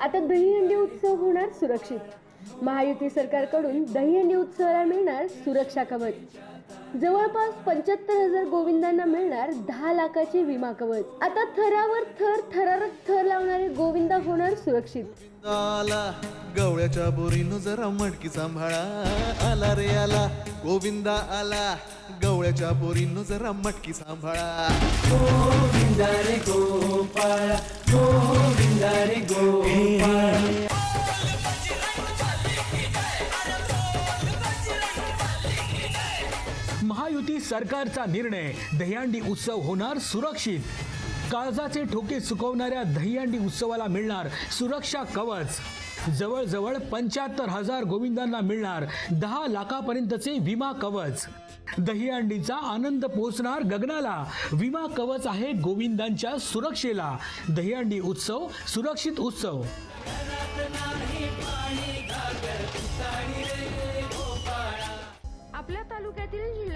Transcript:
आता दहीहंडी उत्सव होणार सुरक्षित. महायुती सरकारकडून दहीहंडी उत्सवाला मिळणार सुरक्षा कवच. जवळपास पंच्याहत्तर हजार गोविंदांना मिळणार दहा लाखाचे विमा कवच. आता थरावर थर थरारक थर लावणारे गोविंदा होणार सुरक्षित. आला गवळ्याच्या बोरीनं जरा मटकी सांभाळा. आला रे आला गोविंदा आला गवळ्याच्या बोरीनं जरा मटकी सांभाळा. महायुती सरकारचा निर्णय दहीहंडी उत्सव होणार सुरक्षित. काळजाचे ठोके चुकवणाऱ्या दहीहंडी उत्सवाला मिळणार सुरक्षा कवच. जवळजवळ पंच्याहत्तर हजार गोविंदांना मिळणार दहा लाखापर्यंतचे विमा कवच. दहीहंडीचा आनंद पोहोचणार गगनाला. विमा कवच आहे गोविंदांच्या सुरक्षेला. दहीहंडी उत्सव सुरक्षित उत्सव. आपल्या तालुक्यातील